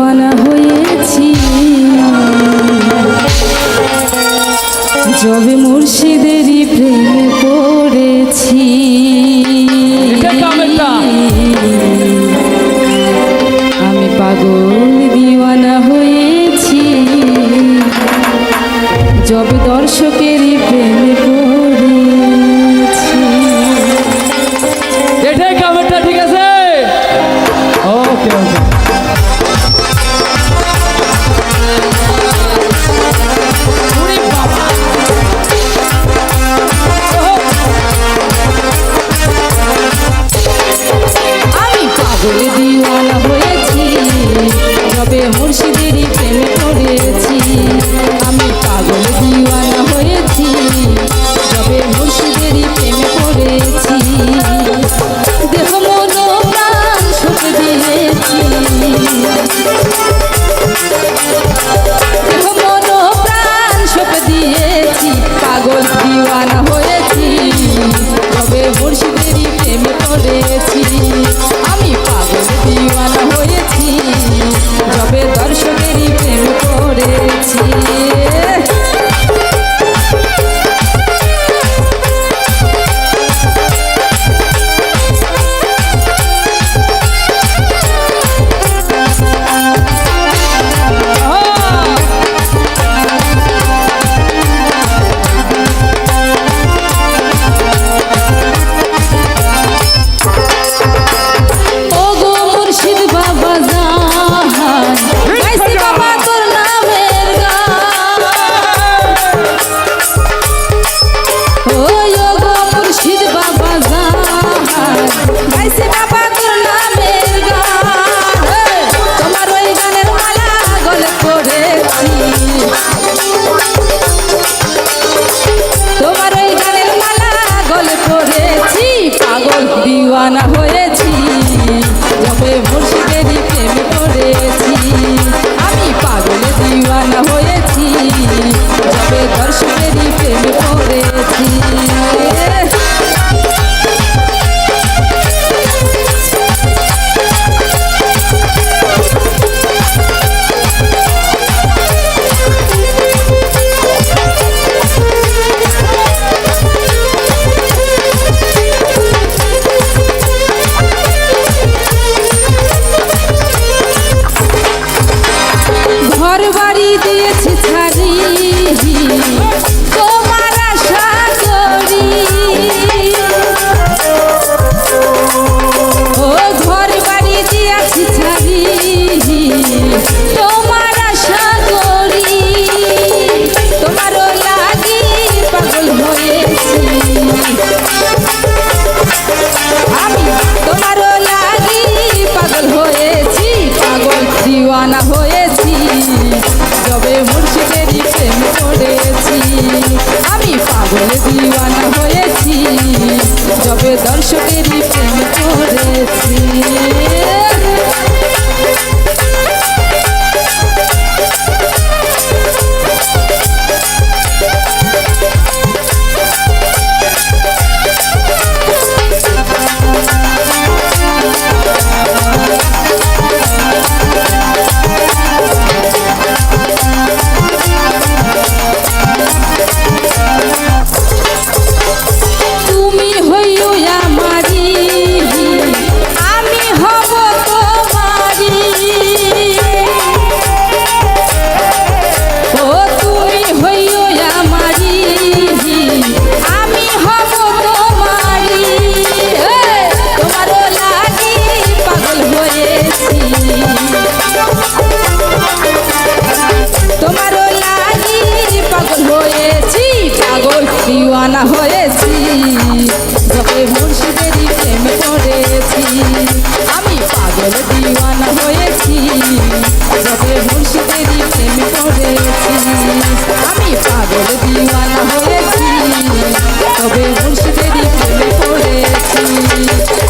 দিওয়ানা হয়েছি। যবে মুর্শিদেরই প্রেমে পড়েছি। আমি পাগল দিওয়ানা হয়েছি। যবে দর্শকেরই প্রেমে পড়েছি। এটাই কামেরটা ঠিক আছে? ওকে ওকে। 对不起 হয়েছি যবে মুর্শিদেরই প্রেম করেছি আমি পাগল দিওয়ানা হয়েছি যবে মুর্শিদেরই প্রেম করেছি আমি পাগল দিওয়ানা হয়েছি, তবে মুর্শিদেরই প্রেম করেছি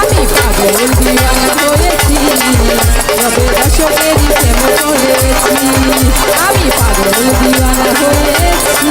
আমি পাগল দিওয়ানা হয়েছি, তবে অশোকেরই প্রেম করেছি আমি পাগল দিওয়ানা হয়েছি।